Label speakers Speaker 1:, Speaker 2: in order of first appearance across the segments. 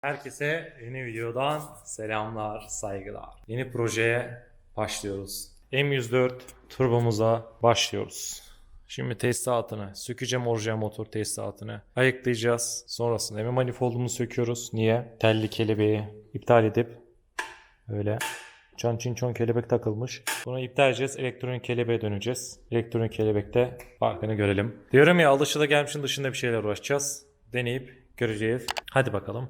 Speaker 1: Herkese yeni videodan selamlar, saygılar. Yeni projeye başlıyoruz. M104 turbomuza başlıyoruz. Şimdi tesisatını, sökeceğim orijinal motor tesisatını ayıklayacağız. Sonrasında M manifoldunu söküyoruz. Niye? Telli kelebeği iptal edip öyle çan çin çon kelebek takılmış. Bunu iptal edeceğiz. Elektronik kelebeğe döneceğiz. Elektronik kelebekte farkını görelim. Diyorum ya alışılagelmişin dışında bir şeyler uğraşacağız. Deneyip göreceğiz. Hadi bakalım.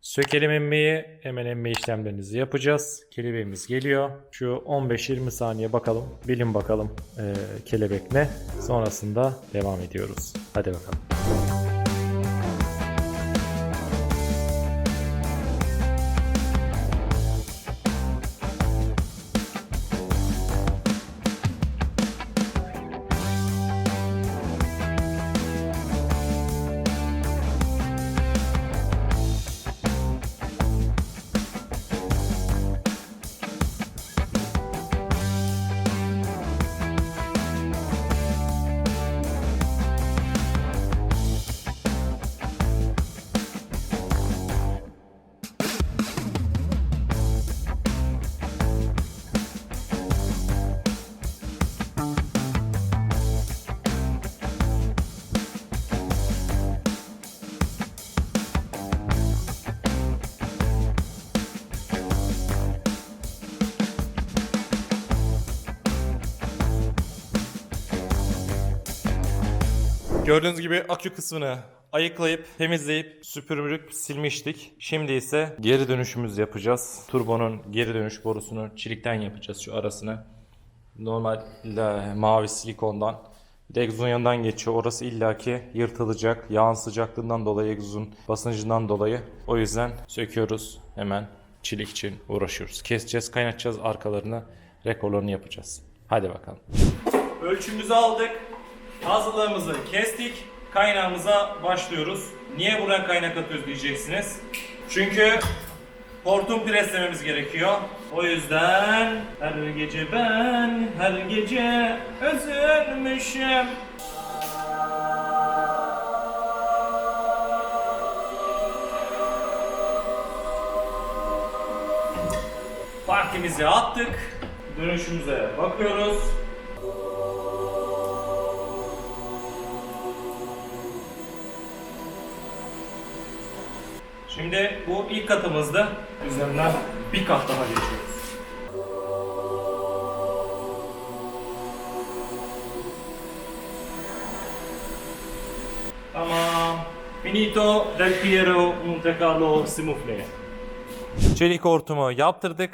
Speaker 1: Sökelim emmeyi. Hemen emme işlemlerinizi yapacağız. Kelebeğimiz geliyor. Şu 15-20 saniye bakalım. Bilin bakalım eee, kelebek ne. Sonrasında devam ediyoruz. Hadi bakalım. Gördüğünüz gibi akü kısmını ayıklayıp, temizleyip, süpürüp silmiştik. Şimdi ise geri dönüşümüz yapacağız. Turbonun geri dönüş borusunu çelikten yapacağız şu arasını. Normal la- mavi silikondan. Bir de egzozun yanından geçiyor. Orası illaki yırtılacak. Yağın sıcaklığından dolayı, egzozun basıncından dolayı. O yüzden söküyoruz. Hemen çelik için uğraşıyoruz. Keseceğiz, kaynatacağız arkalarını. Rekorlarını yapacağız. Hadi bakalım. Ölçümüzü aldık. Hazırlığımızı kestik. Kaynağımıza başlıyoruz. Niye buradan kaynak atıyoruz diyeceksiniz. Çünkü hortum preslememiz gerekiyor. O yüzden her gece ben her gece üzülmüşüm. Partimizi attık. Dönüşümüze bakıyoruz. Şimdi bu ilk katımızda üzerinden bir kat daha geçiyoruz. Tamam. Finito del Piero Monte Carlo Simufle. Çelik hortumu yaptırdık.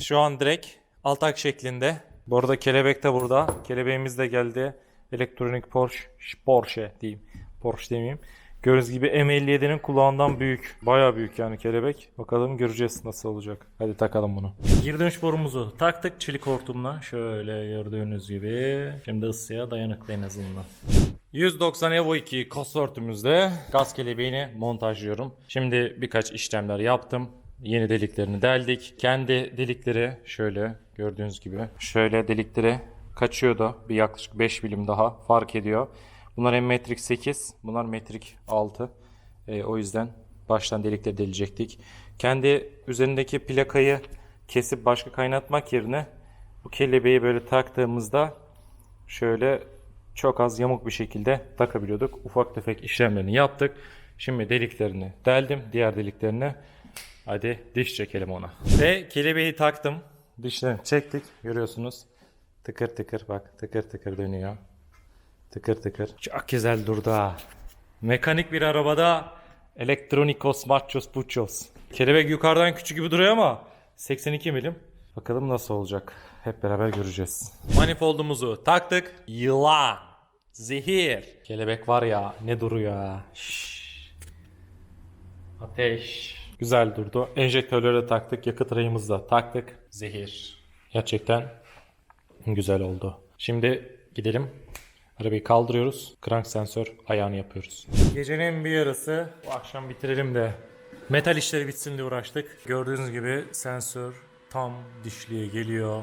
Speaker 1: Şu an direkt altak şeklinde. Bu arada kelebek de burada. Kelebeğimiz de geldi. Elektronik Porsche, Porsche diyeyim. Porsche demeyeyim. Gördüğünüz gibi M57'nin kulağından büyük. Baya büyük yani kelebek. Bakalım göreceğiz nasıl olacak. Hadi takalım bunu. Geri dönüş borumuzu taktık çelik hortumla. Şöyle gördüğünüz gibi. Şimdi ısıya dayanıklı en azından. 190 Evo 2 kas örtümüzde gaz kelebeğini montajlıyorum. Şimdi birkaç işlemler yaptım. Yeni deliklerini deldik. Kendi delikleri şöyle gördüğünüz gibi. Şöyle delikleri kaçıyor da bir yaklaşık 5 milim daha fark ediyor. Bunlar hem metrik 8, bunlar metrik 6. Ee, o yüzden baştan delikleri delecektik. Kendi üzerindeki plakayı kesip başka kaynatmak yerine bu kelebeği böyle taktığımızda şöyle çok az yamuk bir şekilde takabiliyorduk. Ufak tefek işlemlerini yaptık. Şimdi deliklerini deldim. Diğer deliklerini hadi diş çekelim ona. Ve kelebeği taktım. Dişlerini çektik. Görüyorsunuz. Tıkır tıkır bak tıkır tıkır dönüyor. Tıkır tıkır. Çok güzel durdu ha. Mekanik bir arabada elektronikos machos puchos. Kelebek yukarıdan küçük gibi duruyor ama 82 milim. Bakalım nasıl olacak. Hep beraber göreceğiz. Manifoldumuzu taktık. Yılan. Zehir. Kelebek var ya ne duruyor ha. Şşş. Ateş. Güzel durdu. Enjektörleri de taktık. Yakıt rayımızı da taktık. Zehir. Gerçekten güzel oldu. Şimdi gidelim. Arabayı kaldırıyoruz. Crank sensör ayağını yapıyoruz. Gecenin bir yarısı. Bu akşam bitirelim de metal işleri bitsin diye uğraştık. Gördüğünüz gibi sensör tam dişliğe geliyor.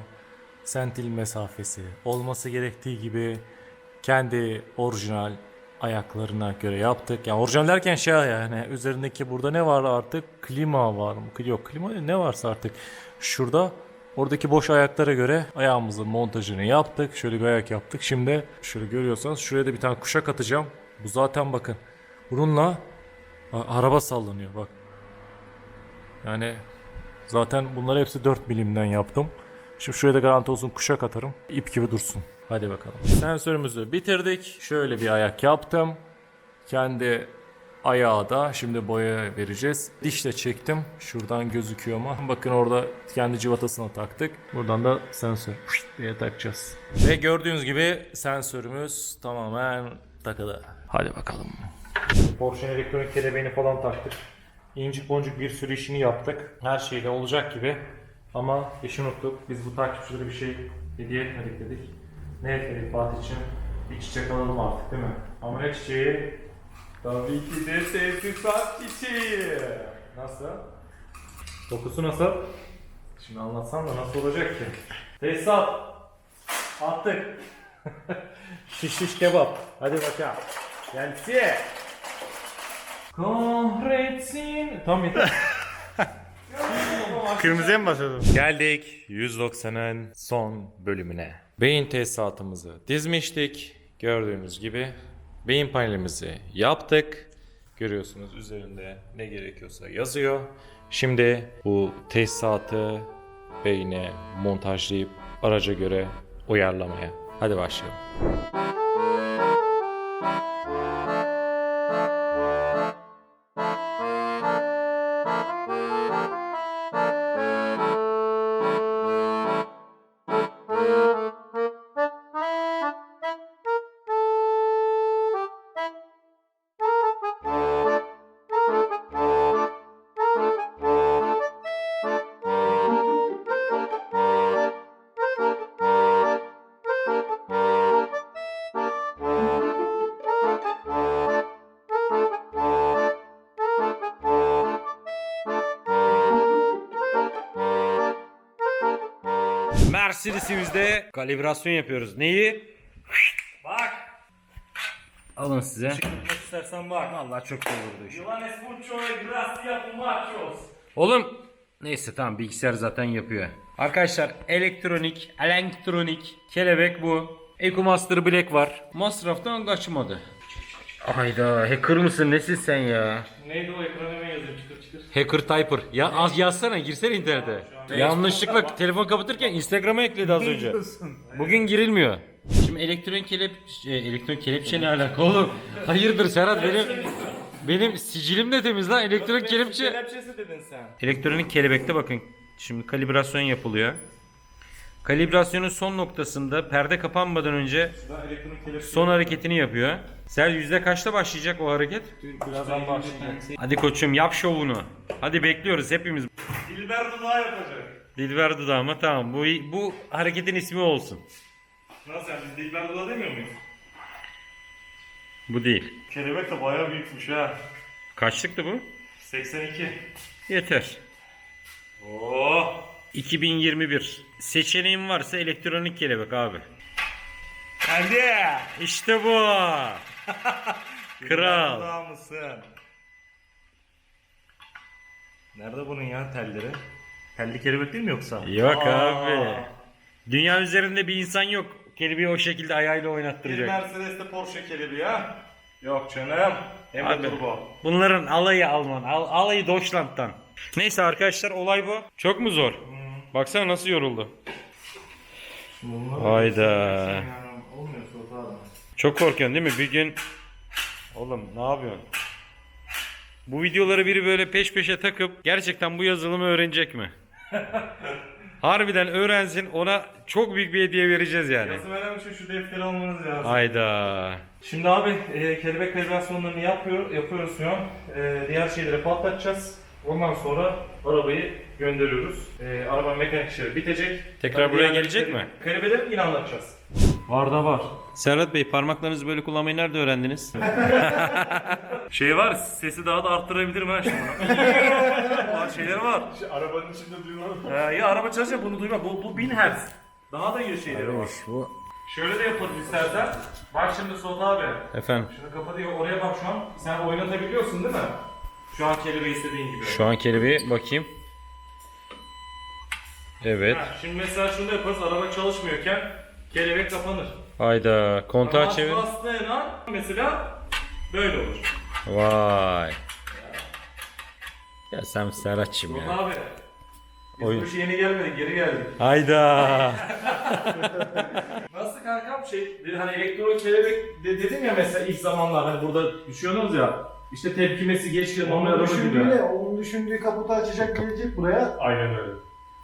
Speaker 1: Sentil mesafesi olması gerektiği gibi kendi orijinal ayaklarına göre yaptık. Yani orijinal derken şey yani üzerindeki burada ne var artık? Klima var mı? Yok klima ne varsa artık. Şurada oradaki boş ayaklara göre ayağımızın montajını yaptık. Şöyle bir ayak yaptık. Şimdi şöyle görüyorsanız şuraya da bir tane kuşak atacağım. Bu zaten bakın. Bununla araba sallanıyor bak. Yani zaten bunları hepsi 4 milimden yaptım. Şimdi şuraya da garanti olsun kuşak atarım. İp gibi dursun. Hadi bakalım. Sensörümüzü bitirdik. Şöyle bir ayak yaptım. Kendi ayağı da şimdi boya vereceğiz. Dişle çektim. Şuradan gözüküyor ama. Bakın orada kendi civatasına taktık. Buradan da sensör diye takacağız. Ve gördüğünüz gibi sensörümüz tamamen takılı. Hadi bakalım. Porsche'nin elektronik kelebeğini falan taktık. İncik boncuk bir sürü işini yaptık. Her şeyde olacak gibi. Ama işi unuttuk. Biz bu takipçilere bir şey hediye etmedik dedik. Ne etmedik Fatih'ciğim? Bir çiçek alalım artık değil mi? Ama ne çiçeği? Tabii ki de tesisat çiçeği. Nasıl? Dokusu nasıl? Şimdi anlatsam da nasıl olacak ki? Tesisat. Attık. şiş şiş kebap. Hadi bakalım. Gelsin. Kahretsin. Tam yeter.
Speaker 2: Kırmızıya mı basıyordun?
Speaker 1: Geldik 190'ın son bölümüne. Beyin tesisatımızı dizmiştik. Gördüğünüz gibi beyin panelimizi yaptık. Görüyorsunuz üzerinde ne gerekiyorsa yazıyor. Şimdi bu tesisatı beyine montajlayıp araca göre uyarlamaya. Hadi başlayalım.
Speaker 2: Mercedes'imizde kalibrasyon yapıyoruz. Neyi?
Speaker 1: Bak.
Speaker 2: Alın size.
Speaker 1: Çıkmak istersen bak.
Speaker 2: Vallahi çok güzel olurdu iş.
Speaker 1: Yılan esmucho e gracia machos.
Speaker 2: Oğlum neyse tamam bilgisayar zaten yapıyor. Arkadaşlar elektronik, elektronik kelebek bu. EcoMaster Black var. Masraftan kaçmadı. Hayda hacker mısın nesin sen ya?
Speaker 1: Neydi o ekrana ne yazıyor çıtır çıtır.
Speaker 2: Hacker Typer. Ya az yazsana girsene internete. Yanlışlıkla telefon kapatırken Instagram'a ekledi az önce. Bugün girilmiyor. Şimdi elektronik kelep e, elektronik kelepçe ne alaka oğlum? Hayırdır Serhat benim benim sicilim de temiz lan elektronik kelepçe.
Speaker 1: Kelepçesi dedin sen.
Speaker 2: Elektronik kelebekte bakın. Şimdi kalibrasyon yapılıyor. Kalibrasyonun son noktasında perde kapanmadan önce son hareketini yapıyor. Sen yüzde kaçta başlayacak o hareket?
Speaker 1: birazdan başlayacağım.
Speaker 2: Hadi koçum yap şovunu. Hadi bekliyoruz hepimiz.
Speaker 1: Dilber dudağı yapacak.
Speaker 2: Dilber dudağıma tamam. Bu bu hareketin ismi olsun.
Speaker 1: Nasıl yani biz Dilber dudağı demiyor muyuz?
Speaker 2: Bu değil.
Speaker 1: Kelebek de bayağı büyükmüş ha.
Speaker 2: Kaçlıktı bu?
Speaker 1: 82.
Speaker 2: Yeter.
Speaker 1: Oo.
Speaker 2: 2021. Seçeneğin varsa elektronik kelebek abi.
Speaker 1: Hadi.
Speaker 2: İşte bu. Kral.
Speaker 1: Mısın? Nerede bunun ya telleri? Telli kelebek değil mi yoksa?
Speaker 2: Yok
Speaker 1: Aa.
Speaker 2: abi. Dünya üzerinde bir insan yok. Kelebeği o şekilde ayağıyla
Speaker 1: Bir
Speaker 2: oynattıracak.
Speaker 1: Mercedes'te Porsche kelebeği ha? Yok canım. Hem de
Speaker 2: Abi,
Speaker 1: turbo.
Speaker 2: bunların alayı Alman. Al, alayı Deutschland'dan. Neyse arkadaşlar olay bu. Çok mu zor? Baksana nasıl yoruldu. Hayda. Çok korkuyorsun değil mi? Bir gün... Oğlum ne yapıyorsun? Bu videoları biri böyle peş peşe takıp gerçekten bu yazılımı öğrenecek mi? Harbiden öğrensin ona çok büyük bir hediye vereceğiz yani.
Speaker 1: Yazı veren için şu defteri almanız lazım.
Speaker 2: Hayda.
Speaker 1: Şimdi abi e, kelebek kalibrasyonlarını yapıyor, yapıyoruz şu an. E, diğer şeyleri patlatacağız. Ondan sonra arabayı gönderiyoruz. E, araba mekanik işleri bitecek.
Speaker 2: Tekrar
Speaker 1: Tabii
Speaker 2: buraya gelecek mi?
Speaker 1: Kelebeleri yine anlatacağız. Var da var.
Speaker 2: Serhat Bey parmaklarınızı böyle kullanmayı nerede öğrendiniz?
Speaker 1: Şey var, sesi daha da arttırabilirim ha şimdi. var şeyleri var.
Speaker 3: Arabanın içinde duyulan
Speaker 1: Ee, ya araba çalışacak bunu duyma. Bu, bu 1000 Hz. Daha da iyi şeyleri var.
Speaker 2: bu
Speaker 1: Şöyle de yaparız istersen. Bak şimdi Suat abi.
Speaker 2: Efendim.
Speaker 1: Şunu kapatıyor. Oraya bak şu an. Sen oynatabiliyorsun değil mi? Şu an kelebeği istediğin gibi.
Speaker 2: Şu an kelebeği bakayım. Evet.
Speaker 1: Ha, şimdi mesela şunu da yaparız. Araba çalışmıyorken kelebek kapanır.
Speaker 2: Hayda. Kontağı
Speaker 1: Ama
Speaker 2: çevir.
Speaker 1: bastığın an mesela böyle olur.
Speaker 2: Vay. Ya sen Serhat'cığım
Speaker 1: Suat
Speaker 2: ya.
Speaker 1: abi. Biz
Speaker 2: Oyun.
Speaker 1: bu işe yeni gelmedik, geri geldik.
Speaker 2: Hayda.
Speaker 1: Nasıl kankam şey, hani elektro kelebek de, dedim ya mesela ilk zamanlar hani burada düşüyorsunuz ya. İşte tepkimesi geç normal
Speaker 3: Onun
Speaker 1: araba gibi.
Speaker 3: düşündüğüyle, onun düşündüğü kaputu açacak gelecek buraya
Speaker 1: Aynen öyle.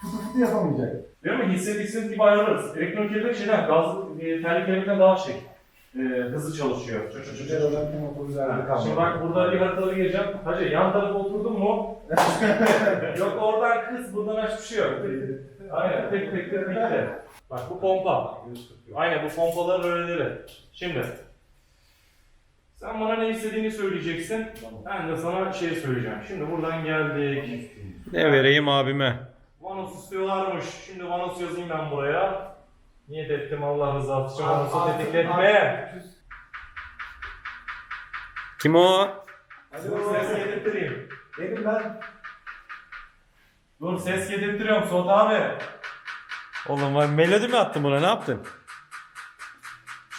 Speaker 3: fıtı fıtı yapamayacak.
Speaker 1: Değil mi? Hisset hisset gibi ayarlarız. Elektron kelebek şeyden, gaz, e, terlik kelebekten daha şey. E, hızlı çalışıyor. Çö, çö, çö, çö.
Speaker 3: Güzel kalmadı.
Speaker 1: Şimdi bak burada bir haritalara gireceğim. Hacı yan tarafa oturdun mu? yok oradan kız, buradan aç bir şey yok. Aynen tek tek tek bitti. Bak bu pompa. Aynen bu pompaların öyleleri. Şimdi. Sen bana ne istediğini söyleyeceksin. Ben de sana şey söyleyeceğim. Şimdi buradan geldik.
Speaker 2: ne vereyim abime?
Speaker 1: Vanos istiyorlarmış. Şimdi Vanos yazayım ben buraya. Niyet ettim Allah rızası için Vanos'u tetikletme.
Speaker 2: Kim o?
Speaker 3: Hadi
Speaker 1: Dur ses yedirttireyim.
Speaker 3: Benim ben.
Speaker 1: Dur ses yedirttiriyorum Suat abi.
Speaker 2: Oğlum ben melodi mi attın buna ne yaptın?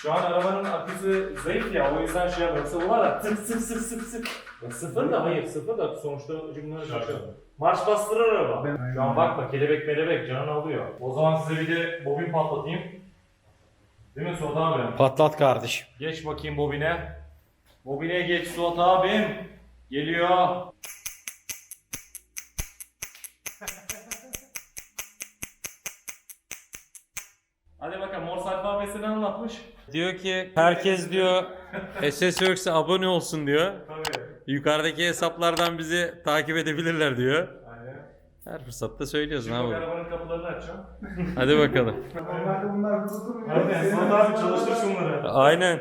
Speaker 1: Şu an arabanın aküsü zayıf ya o yüzden şey yapıyorum. Yoksa bu var ya tık sık sık sık sık. Ya sıfır da hayır sıfır da sonuçta cümle Marş bastırır araba. Şu an bakma kelebek melebek canını alıyor. O zaman size bir de bobin patlatayım. Değil mi Suat abi?
Speaker 2: Patlat kardeşim.
Speaker 1: Geç bakayım bobine. Bobine geç Suat abim. Geliyor. Hadi alfabesini anlatmış.
Speaker 2: Diyor ki herkes diyor SSWorks'e abone olsun diyor.
Speaker 1: Tabii.
Speaker 2: Yukarıdaki hesaplardan bizi takip edebilirler diyor.
Speaker 1: Aynen.
Speaker 2: Her fırsatta söylüyorsun
Speaker 1: Şimdi
Speaker 2: abi.
Speaker 1: arabanın kapılarını açacağım.
Speaker 2: Hadi bakalım.
Speaker 3: Normalde bunlar hızlı durmuyor.
Speaker 1: Aynen Suat abi çalıştır şunları.
Speaker 2: Aynen.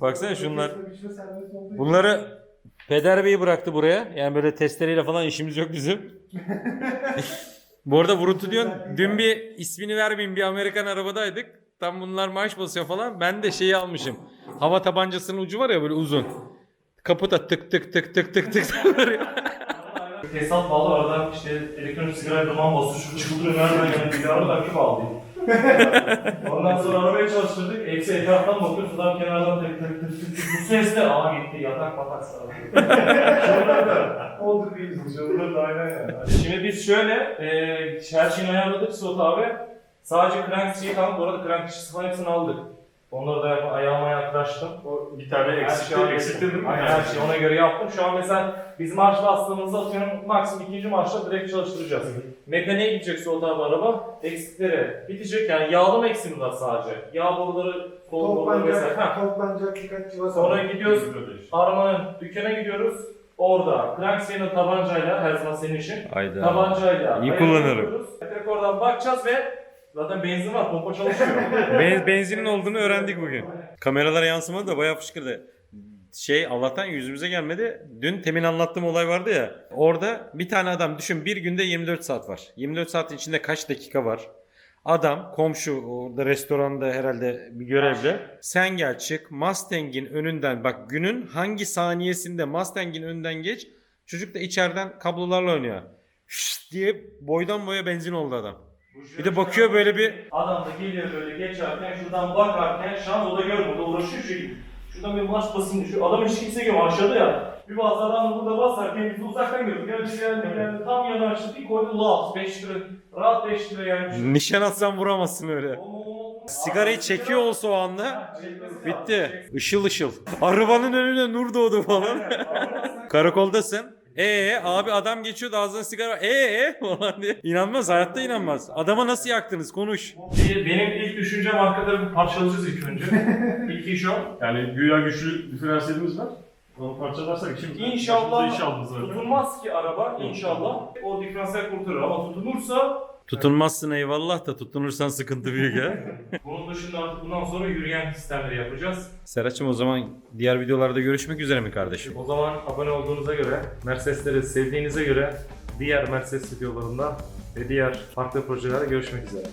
Speaker 2: Baksana şunlar. Bunları Peder Bey bıraktı buraya. Yani böyle testereyle falan işimiz yok bizim. Bu arada vuruntu diyorsun. Dün bir ismini vermeyeyim bir Amerikan arabadaydık. Tam bunlar marş basıyor falan. Ben de şeyi almışım. Hava tabancasının ucu var ya böyle uzun. Kaputa tık tık tık tık tık tık vuruyor.
Speaker 1: Hesap bağlı aradan işte elektronik sigara duman basıyor. Şu çıldırıyor nereden yani bir aradan bir bağlıyım. Ondan sonra arabayı çalıştırdık. Eksi etraftan bakıyoruz. Sudan kenardan tık tık tık tık. Bu ses de aa gitti yatak patak sarıldı. Çıldırdı.
Speaker 3: Oldu bir yüzüm.
Speaker 1: Çıldırdı aynen yani. Şimdi biz şöyle e, her şeyini ayarladık Suat abi. Sadece crank şeyi kaldı. Bu arada crank dişisi falan hepsini aldık. Onları da yap- ayağıma yaklaştım. O
Speaker 4: Bir tane eksikti,
Speaker 1: şey
Speaker 4: eksikti değil mi?
Speaker 1: Aynen her şeyi ona göre yaptım. Şu an mesela biz marş bastığımızda atıyorum maksimum ikinci marşta direkt çalıştıracağız. Mekaniğe gidecek Suat abi araba. Eksikleri bitecek yani yağlama eksiğimiz var sadece. Yağ boruları, kol boruları vesaire. Ha.
Speaker 3: Toplanacak, birkaç civa
Speaker 1: Sonra gidiyoruz Armanın dükkana gidiyoruz. Orada Cranksey'nin tabancayla her zaman senin işin.
Speaker 2: Hayda.
Speaker 1: Tabancayla
Speaker 2: İyi kullanırım.
Speaker 1: Direkt oradan bakacağız ve zaten benzin var pompa çalışıyor.
Speaker 2: Ben, benzinin olduğunu öğrendik bugün. Kameralara yansımadı da bayağı fışkırdı. Şey Allah'tan yüzümüze gelmedi. Dün temin anlattığım olay vardı ya. Orada bir tane adam düşün bir günde 24 saat var. 24 saatin içinde kaç dakika var? Adam komşu orada restoranda herhalde bir görevli. Sen gel çık Mustang'in önünden bak günün hangi saniyesinde Mustang'in önünden geç. Çocuk da içeriden kablolarla oynuyor. Şşt diye boydan boya benzin oldu adam. Bir de bakıyor böyle bir
Speaker 1: Adam da geliyor böyle geçerken şuradan bakarken şans o da görmüyor. O da uğraşıyor şey. Şuradan bir maç basın şu adam hiç kimse görmüyor aşağıda ya. Bir bazı adam burada basarken biz uzaktan görüyoruz. Geldi geldi geldi tam yana açtı bir koydu laps 5 lira. Rahat 5 lira yani.
Speaker 2: Nişan atsan vuramazsın öyle. Sigarayı çekiyor olsa o anda bitti. Işıl ışıl. Arabanın önüne nur doğdu falan. Karakoldasın. Ee abi adam geçiyordu ağzına sigara ee falan diye. İnanmaz hayatta inanmaz. Adama nasıl yaktınız konuş.
Speaker 1: Benim ilk düşüncem arkadan bir parçalayacağız ilk önce. ilk iş o.
Speaker 4: Yani güya güçlü diferansiyelimiz var. Onu parçalarsak şimdi
Speaker 1: İnşallah
Speaker 4: zaten.
Speaker 1: Tutulmaz ki araba inşallah. O diferansiyel kurtarır ama tutunursa
Speaker 2: Tutunmazsın eyvallah da tutunursan sıkıntı büyük ha.
Speaker 1: bunun dışında artık bundan sonra yürüyen sistemleri yapacağız.
Speaker 2: Serhat'cığım o zaman diğer videolarda görüşmek üzere mi kardeşim?
Speaker 1: O zaman abone olduğunuza göre, Mercedes'leri sevdiğinize göre diğer Mercedes videolarında ve diğer farklı projelerde görüşmek üzere.